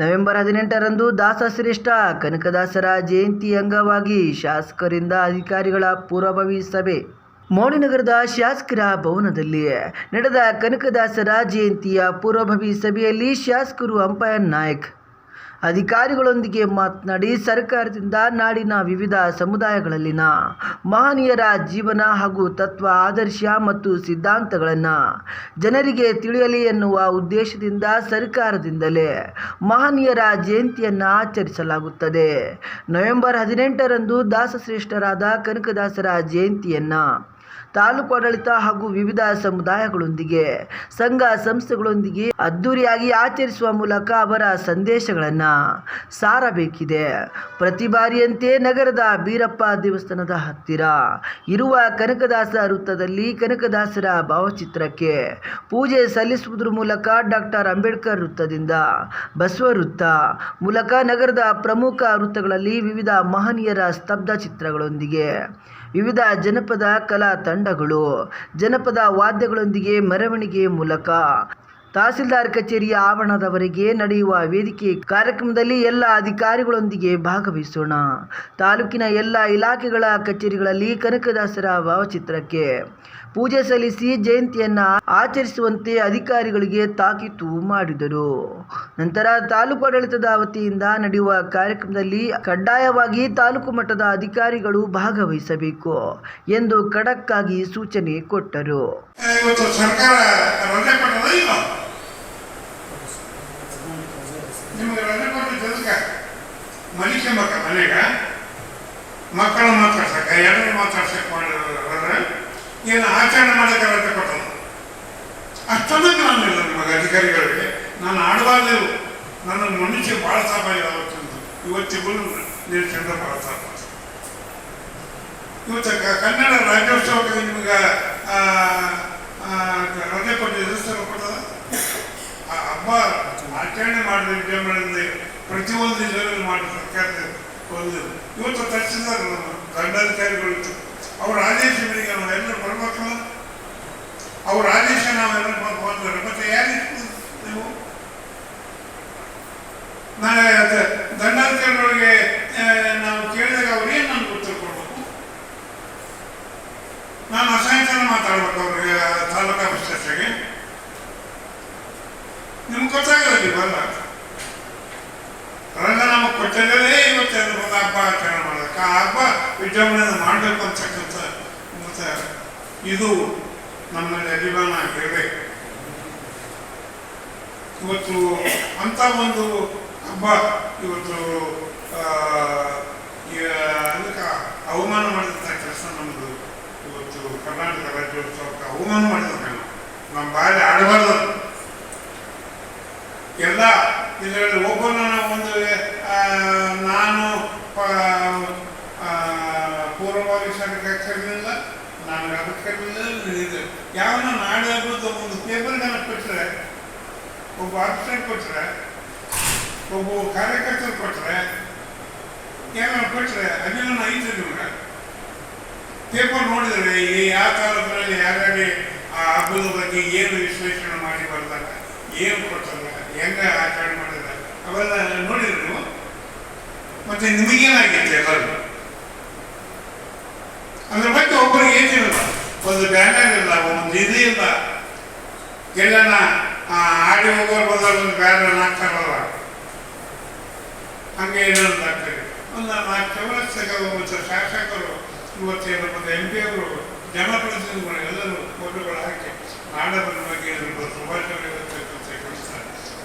November ಹದಿನೆಂಟರಂದು ದಾಸಶ್ರೇಷ್ಠ ಕನಕದಾಸರ ಜಯಂತಿ ಅಂಗವಾಗಿ ಶಾಸಕರಿಂದ ಅಧಿಕಾರಿಗಳ ಪೂರ್ವಭಾವಿ ಸಭೆ. ಮೌಳಿನಗರದ ಶಾಸಕರ ಭವನದಲ್ಲಿ ನಡೆದ ಕನಕದಾಸರ ಜಯಂತಿಯ ಪೂರ್ವಭಾವಿ ಸಭೆಯಲ್ಲಿ ಶಾಸಕರು ಅಂಪಯರ್ ನಾಯಕ್ ಅಧಿಕಾರಿಗಳೊಂದಿಗೆ ಮಾತನಾಡಿ ಸರ್ಕಾರದಿಂದ ನಾಡಿನ ವಿವಿಧ ಸಮುದಾಯಗಳಲ್ಲಿನ ಮಹನೀಯರ ಜೀವನ ಹಾಗೂ ತತ್ವ, ಆದರ್ಶ ಮತ್ತು ಸಿದ್ಧಾಂತಗಳನ್ನು ಜನರಿಗೆ ತಿಳಿಯಲಿ ಎನ್ನುವ ಉದ್ದೇಶದಿಂದ ಸರ್ಕಾರದಿಂದಲೇ ಮಹನೀಯರ ಜಯಂತಿಯನ್ನು ಆಚರಿಸಲಾಗುತ್ತದೆ. ನವೆಂಬರ್ ಹದಿನೆಂಟರಂದು ದಾಸಶ್ರೇಷ್ಠರಾದ ಕನಕದಾಸರ ಜಯಂತಿಯನ್ನು ತಾಲೂಕು ಆಡಳಿತ ಹಾಗೂ ವಿವಿಧ ಸಮುದಾಯಗಳೊಂದಿಗೆ, ಸಂಘ ಸಂಸ್ಥೆಗಳೊಂದಿಗೆ ಅದ್ದೂರಿಯಾಗಿ ಆಚರಿಸುವ ಮೂಲಕ ಅವರ ಸಂದೇಶಗಳನ್ನು ಸಾರಬೇಕಿದೆ. ಪ್ರತಿ ಬಾರಿಯಂತೆ ನಗರದ ಬೀರಪ್ಪ ದೇವಸ್ಥಾನದ ಹತ್ತಿರ ಇರುವ ಕನಕದಾಸ ವೃತ್ತದಲ್ಲಿ ಕನಕದಾಸರ ಭಾವಚಿತ್ರಕ್ಕೆ ಪೂಜೆ ಸಲ್ಲಿಸುವುದರ ಮೂಲಕ ಡಾಕ್ಟರ್ ಅಂಬೇಡ್ಕರ್ ವೃತ್ತದಿಂದ ಬಸವ ವೃತ್ತ ಮೂಲಕ ನಗರದ ಪ್ರಮುಖ ವೃತ್ತಗಳಲ್ಲಿ ವಿವಿಧ ಮಹನೀಯರ ಸ್ತಬ್ಧ ಚಿತ್ರಗಳೊಂದಿಗೆ ವಿವಿಧ ಜನಪದ ಕಲಾ ತಂಡಗಳು ಜನಪದ ವಾದ್ಯಗಳೊಂದಿಗೆ ಮೆರವಣಿಗೆ ಮೂಲಕ ತಹಸೀಲ್ದಾರ್ ಕಚೇರಿಯ ಆವರಣದವರೆಗೆ ನಡೆಯುವ ವೇದಿಕೆ ಕಾರ್ಯಕ್ರಮದಲ್ಲಿ ಎಲ್ಲ ಅಧಿಕಾರಿಗಳೊಂದಿಗೆ ಭಾಗವಹಿಸೋಣ. ತಾಲೂಕಿನ ಎಲ್ಲ ಇಲಾಖೆಗಳ ಕಚೇರಿಗಳಲ್ಲಿ ಕನಕದಾಸರ ಭಾವಚಿತ್ರಕ್ಕೆ ಪೂಜೆ ಸಲ್ಲಿಸಿ ಜಯಂತಿಯನ್ನು ಆಚರಿಸುವಂತೆ ಅಧಿಕಾರಿಗಳಿಗೆ ತಾಕೀತು ಮಾಡಿದರು. ನಂತರ ತಾಲೂಕು ಆಡಳಿತದ ವತಿಯಿಂದ ನಡೆಯುವ ಕಾರ್ಯಕ್ರಮದಲ್ಲಿ ಕಡ್ಡಾಯವಾಗಿ ತಾಲೂಕು ಮಟ್ಟದ ಅಧಿಕಾರಿಗಳು ಭಾಗವಹಿಸಬೇಕು ಎಂದು ಖಡಕ್ಕಾಗಿ ಸೂಚನೆ ಕೊಟ್ಟರು ಇವತ್ತು ಸರ್ಕಾರ ರಜೆ ಕೊಟ್ಟದ ಇಲ್ಲ ನಿಮಗೆ ರಜೆ ಕೊಟ್ಟಿದ್ದು ಎದಕ್ಕೆ ಮಲಿಕೊಂಬಕ್ಕ ಮನೆಗ? ಮಕ್ಕಳು ಮಾತಾಡ್ಸಕ್ಕ ಎಲ್ಲರೂ ಮಾತಾಡ್ಸಕ್ಕೆ ಮಾಡಿದ್ರೆ ಏನು ಆಚರಣೆ ಮಾಡಕ್ಕೆ ಅಂತ ಕೊಟ್ಟನು ಅಷ್ಟೊಂದು ನಾನು ಇಲ್ಲ ನಿಮಗೆ ಅಧಿಕಾರಿಗಳಿಗೆ. ನಾನು ಆಡಬಾರ್ದು ನನ್ನ ಮನುಷ್ಯ ಭಾಳ ಸಾಪ ಅವತ್ತಂದು ಇವತ್ತಿಗೂ ನೀನು ಚಂದ ಭಾಳ ಸಾಪ ಇವತ್ತು ಕನ್ನಡ ರಾಜ್ಯೋತ್ಸವಕ್ಕೆ ನಿಮಗೆ ರಜೆ ಕೊಟ್ಟಿದ್ದು ಕೊಟ್ಟದ? ಆ ಹಬ್ಬ ಆಚರಣೆ ಮಾಡಿದ ವಿದ್ಯಮಾನದಲ್ಲಿ ಪ್ರತಿಯೊಂದು ಜಿಲ್ಲೆಯಲ್ಲಿ ಮಾಡಿ ಸರ್ಕಾರದ ಒಂದು. ಇವತ್ತು ತಹಸೀಲ್ದಾರ್ ದಂಡಾಧಿಕಾರಿಗಳು. ಅವ್ರ ಆದೇಶ ಮೇರೆಗೆ ನಾವೆಲ್ಲರೂ ಬರ್ಬೇಕಲ್ಲ ಅವ್ರ ಆದೇಶ ನಾವೆಲ್ಲರೂ ಬರ್ಬೋದು ಮತ್ತೆ ಯಾರು ನೀವು? ನಾಳೆ ಅದ ದಂಡಾಧಿಕಾರಿಗಳಿಗೆ ಆ, ನಾವು ಕೇಳಿದಾಗ ಅವ್ರು ಏನು ನಮ್ಗೆ ಉತ್ತರ ಕೊಡ್ಬೇಕು ನಾನು ಅಸಹಾಯತನ ಮಾತಾಡ್ಬೇಕು ಅವ್ರಿಗೆ ತಾಲೂಕಾ ಆಫೀಸರ್ಸ್ಗೆ ನಿಮ್ಗೆ ಗೊತ್ತಾಗಲ್ಲ ನೀವಲ್ಲ ರಂಗ ನಮಗೆ ಕೊಟ್ಟಿಲ್ಲದೇ ಇವತ್ತು ಅದು ಒಂದು ಹಬ್ಬ ಆಚರಣೆ ಮಾಡಬೇಕು ಆ ಹಬ್ಬ ವಿಜೃಂಭಣೆಯನ್ನು ಮಾಡಬೇಕು ಅಂತಕ್ಕಂಥ ಮತ್ತೆ ಇದು ನಮ್ಮಲ್ಲಿ ಅಭಿಮಾನ ಇರಬೇಕು. ಇವತ್ತು ಅಂತ ಒಂದು ಹಬ್ಬ ಇವತ್ತು ಅದಕ್ಕೆ ಅವಮಾನ ಮಾಡಿದಂಥ ಕೆಲಸ ನಮ್ಮದು ಇವತ್ತು ಕರ್ನಾಟಕ ರಾಜ್ಯೋತ್ಸವಕ್ಕೆ ಅವಮಾನ ಮಾಡಿದಂಥ ನಮ್ಮ ಬಾಯಲ್ಲಿ ಆಡಬಾರ್ದು. ಎಲ್ಲ ಇದರಲ್ಲಿ ಒಬ್ಬನ ಒಂದು ಆ, ನಾನು ಪ- ಆ, ಪೂರ್ವಭಾವಿ ಸರ್ಕಾರ ಕರೀಲಿಲ್ಲ ನನಗೆ ಅದಕ್ಕೆ ಕರೀಲಿಲ್ಲ ಇದು. ಯಾವನ ನಾಳೆ ಹಬ್ಬದ ಒಂದು ಪೇಪರ್ಗನ್ನ ಕೊಟ್ಟರೆ ಒಬ್ಬ ಆಫೀಸರ್ ಕೊಟ್ಟರೆ ಒಬ್ಬ ಕಾರ್ಯಕರ್ತರು ಕೊಟ್ಟರೆ ಏನೋ ಕೊಟ್ಟರೆ ಅಭಿಮಾನ ಐತೆ ನಿಮ್ಗೆ ಪೇಪರ್ ನೋಡಿದರೆ ಈ ಯಾವ ತಾಲೂಕಿನಲ್ಲಿ ಯಾರಾಗಿ ಆ ಹಬ್ಬದ ಬಗ್ಗೆ ಏನು ವಿಶ್ಲೇಷಣೆ ಮಾಡಿ ಬರ್ದಾಗ ಏನು ಕೊಡ್ತಾರೆ, ಹೆಂಗೆ ಆಚರಣೆ ಮಾಡಿದ್ದಾರೆ, ಅವೆಲ್ಲ ಮತ್ತೆ ನೀವು ಮತ್ತೆ ನಿಮಗೇನಾಗಿತ್ತು ಎಲ್ಲರೂ ಅದ್ರ ಬಗ್ಗೆ ಒಬ್ಬರಿಗೆ ಏನಿಲ್ಲ ಒಂದು ಬ್ಯಾನರ್ ಇಲ್ಲ ಒಂದು ಇದು ಇಲ್ಲ ಎಲ್ಲನ ಆಡಿ ಹೋಗೋರು ಬಂದಾಗ ಒಂದು ಬ್ಯಾನರ್ ಹಾಕ್ತಾರಲ್ಲ ಹಂಗೆ ಏನೊಂದು ಆಗ್ತದೆ. ಒಂದು ನಾಲ್ಕು ಚೌರಸ್ತಾಗ ಶಾಸಕರು ಇವತ್ತೇನು ಮತ್ತು ಎಂ ಪಿ ಅವರು, ಜನಪ್ರತಿನಿಧಿಗಳು ಎಲ್ಲರೂ ಫೋಟೋಗಳು ಹಾಕಿ ನಾಡವರ ಬಗ್ಗೆ ಶುಭಾಶಯ ಕೆಲಸ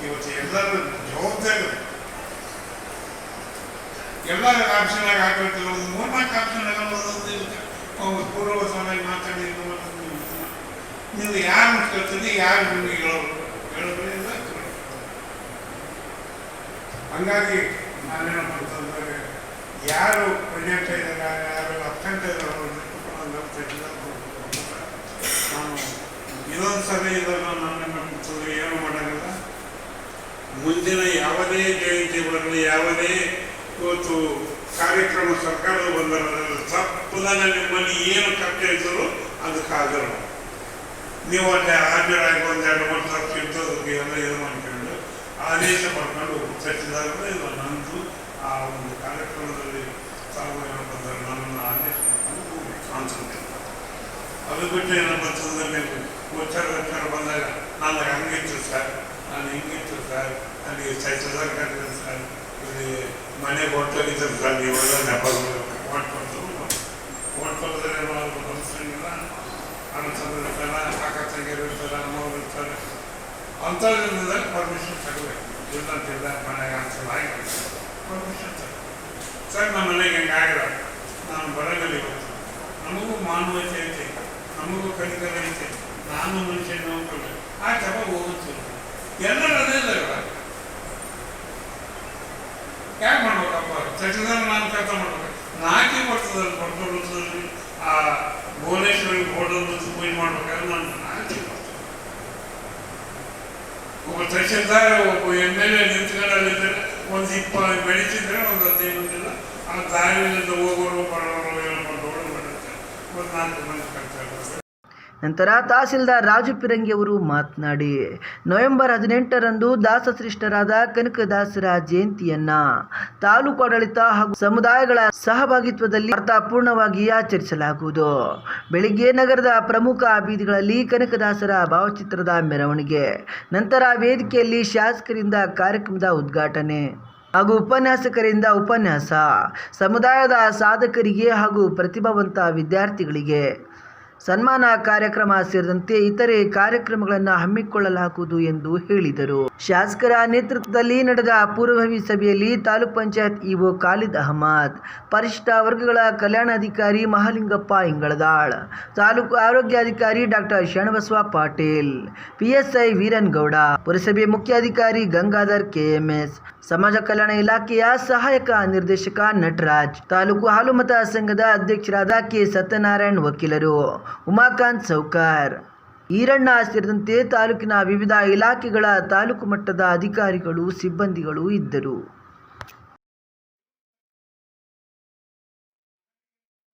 ಇವತ್ತು ಎಲ್ಲರೂ ಜವಾಬ್ದಾರಿ. ಎಲ್ಲ ಆಪ್ಷನಾಗ ಹಾಕಿರ್ತಾರೆ ಒಂದು ಮೂರ್ನಾಲ್ಕು ಆಪ್ಷನ್ ಒಂದೊಂದು ಪೂರ್ವ ನೀವು ಯಾರು ಕೇಳ್ತೀರಿ ಯಾರು ನಿಮಗೆ ಹೇಳೋರು ಕೇಳೋರು. ಹಂಗಾಗಿ ನಾನೇನು ಅಂತಂದ್ರೆ ಯಾರು ಪ್ರೆಗ್ನೆಂಟ್ ಇದ್ದಾರೆ ಯಾರು ಅಬ್ಸೆಂಟ್ ಇದ್ದಾರೆ. ನಾನು ಇನ್ನೊಂದು ಸಲ ಇದನ್ನು ನನ್ನ ಕೂತ್ಕೊಂಡು ಏನು ಮಾಡೋಂಗಿಲ್ಲ ಮುಂದಿನ ಯಾವುದೇ ಜಯಂತಿ ಬರಲಿ, ಯಾವುದೇ ಇವತ್ತು ಕಾರ್ಯಕ್ರಮ ಸರ್ಕಾರದ ಬಂದರೆ ತಪ್ಪುದನ್ನ ನಿಮ್ಮಲ್ಲಿ ಏನು ಕರ್ತವ್ಯ ಇದ್ದರೂ ಅದಕ್ಕಾಗಲ್ಲ ನೀವು ಅಲ್ಲಿ ಹಾಜರಾಗಿ ಒಂದೆರಡು ಮೂರು ಇಂಥದಕ್ಕೆ ಎಲ್ಲ ಇದು ಮಾಡ್ಕೊಂಡು, ಆದೇಶ ಮಾಡ್ಕೊಂಡು ಚರ್ಚಿಸಿದಾಗ ಇದು ನಂದು ಆ ಒಂದು ಕಾರ್ಯಕ್ರಮದಲ್ಲಿ ಏನಪ್ಪ ನನ್ನನ್ನು ಆದೇಶ ಪಡ್ಕೊಂಡು ಕಾಣಿಸುತ್ತೆ ಅದು ಬಿಟ್ಟು ಏನಪ್ಪ ಅಂತಂದ್ರೆ ಉಚ್ಚಾರ ಉಚ್ಚಾರ ಬಂದಾಗ, ನಾನು ಹಂಗಿತ್ತು ಸರ್? ನಾನು ಹಿಂಗಿತ್ತು ಸರ್? ನನಗೆ ಚೈತದಾಗ ಕಟ್ಟಿದೆ ಸರ್? ಇಲ್ಲಿ ಮನೆಗೆ ಹೊಟ್ಟೋಗಿದ್ದರು ಸರ್? ನೀವೆಲ್ಲ ನೆಪ ಓಟ್ ಕೊಡ್ತು ಓಟ್ ಅನಿಸಂಗಿಲ್ಲ ಅನಿಸಂದ್ರೆ ಇರ್ತಾರ ಅಕ್ಕ ತಂಗಿಯರು ಇರ್ತಾರೆ ಅಮ್ಮವ್ರು ಪರ್ಮಿಷನ್ ತಗೋಬೇಕು. ಇಲ್ಲ ಅಂತಿಲ್ಲ ಮನೆಗೆ ಅನ್ಸಲ್ಲ ಆಗಿ ಪರ್ಮಿಷನ್ ತಗೋ ಸರ್, ನಮ್ಮ ಮನೆಗೆ ಹೆಂಗಾಗಿಲ್ಲ ನಾನು ಬರಗಲಿ ನಮಗೂ ಮಾನವತೆ ಐತೆ. ನಮಗೂ ಕಲಿಕಲೆ ಐತೆ. ನಾನು ಮನುಷ್ಯ ನೋಡ್ಕೊಂಡೆ ಆ ತಗ ಹೋಗುತ್ತಿಲ್ಲ ಎಲ್ಲರೂ ಅದೇ ಇದಾರಲ್ಲ ಯಾಕೆ ಮಾಡ್ಬೇಕಪ್ಪ? ಚಟದಲ್ಲಿ ನಾನು ಕೆಲಸ ಮಾಡ್ಬೇಕು ನಾಕಿ ಬರ್ತದಲ್ಲಿ ಬರ್ತದಲ್ಲಿ ಆ ಭುವನೇಶ್ವರಿ ಹೋಟೆಲ್ ಪೂಜೆ ಮಾಡ್ಬೇಕಾದ್ರೆ ನಾನು ಒಬ್ಬ ತಹಶೀಲ್ದಾರ್, ಒಬ್ಬ ಎಂ ಎಲ್ ಎ ನಿಂತ್ಕೊಂಡಲ್ಲಿದ್ದರೆ ಒಂದು ಇಪ್ಪ ಬೆಳೀತಿದ್ರೆ ಒಂದು ಹದಿನೈದು ದಿನ ಆ ದಾರಿಯಿಂದ ಹೋಗೋರು, ಬರೋರು ಏನೋ ರೋಡ್ ಮಾಡುತ್ತೆ ಒಂದು ನಾಲ್ಕು ಮಂದಿ ಕಟ್ತಾ ಇರ್ತಾರೆ. ನಂತರ ತಹಸೀಲ್ದಾರ್ ರಾಜು ಪಿರಂಗಿ ಅವರು ಮಾತನಾಡಿ, ನವೆಂಬರ್ ಹದಿನೆಂಟರಂದು ದಾಸಶ್ರೇಷ್ಠರಾದ ಕನಕದಾಸರ ಜಯಂತಿಯನ್ನ ತಾಲೂಕು ಆಡಳಿತ ಹಾಗೂ ಸಮುದಾಯಗಳ ಸಹಭಾಗಿತ್ವದಲ್ಲಿ ಅರ್ಥಪೂರ್ಣವಾಗಿ ಆಚರಿಸಲಾಗುವುದು. ಬೆಳಿಗ್ಗೆ ನಗರದ ಪ್ರಮುಖ ಬೀದಿಗಳಲ್ಲಿ ಕನಕದಾಸರ ಭಾವಚಿತ್ರದ ಮೆರವಣಿಗೆ, ನಂತರ ವೇದಿಕೆಯಲ್ಲಿ ಶಾಸಕರಿಂದ ಕಾರ್ಯಕ್ರಮದ ಉದ್ಘಾಟನೆ ಹಾಗೂ ಉಪನ್ಯಾಸಕರಿಂದ ಉಪನ್ಯಾಸ, ಸಮುದಾಯದ ಸಾಧಕರಿಗೆ ಹಾಗೂ ಪ್ರತಿಭಾವಂತ ವಿದ್ಯಾರ್ಥಿಗಳಿಗೆ ಸನ್ಮಾನ ಕಾರ್ಯಕ್ರಮ ಸೇರಿದಂತೆ ಇತರೆ ಕಾರ್ಯಕ್ರಮಗಳನ್ನು ಹಮ್ಮಿಕೊಳ್ಳಲಾಗುವುದು ಎಂದು ಹೇಳಿದರು. ಶಾಸಕರ ನೇತೃತ್ವದಲ್ಲಿ ನಡೆದ ಪೂರ್ವಭಾವಿ ಸಭೆಯಲ್ಲಿ ತಾಲೂಕ್ ಪಂಚಾಯತ್ ಇಒ ಖಾಲಿದ್ ಅಹಮದ್ ಪರಿಶಿಷ್ಟ ವರ್ಗಗಳ ಕಲ್ಯಾಣಾಧಿಕಾರಿ ಮಹಾಲಿಂಗಪ್ಪ ಇಂಗಳದಾಳ್, ತಾಲೂಕು ಆರೋಗ್ಯಾಧಿಕಾರಿ ಡಾಕ್ಟರ್ ಶರಣಬಸವ ಪಾಟೀಲ್ ಪಿಎಸ್ಐ ವೀರನ್ಗೌಡ ಪುರಸಭೆ ಮುಖ್ಯಾಧಿಕಾರಿ ಗಂಗಾಧರ್ ಕೆಎಂಎಸ್ ಸಮಾಜ ಕಲ್ಯಾಣ ಇಲಾಖೆಯ ಸಹಾಯಕ ನಿರ್ದೇಶಕ ನಟರಾಜ್, ತಾಲೂಕು ಹಾಲುಮತ ಸಂಘದ ಅಧ್ಯಕ್ಷರಾದ ಕೆ. ಸತ್ಯನಾರಾಯಣ್ ವಕೀಲರು ಉಮಾಕಾಂತ್ ಸೌಕಾರ್. ಈರಣ್ಣ ಸೇರಿದಂತೆ ತಾಲೂಕಿನ ವಿವಿಧ ಇಲಾಖೆಗಳ ತಾಲೂಕು ಮಟ್ಟದ ಅಧಿಕಾರಿಗಳು, ಸಿಬ್ಬಂದಿಗಳು ಇದ್ದರು.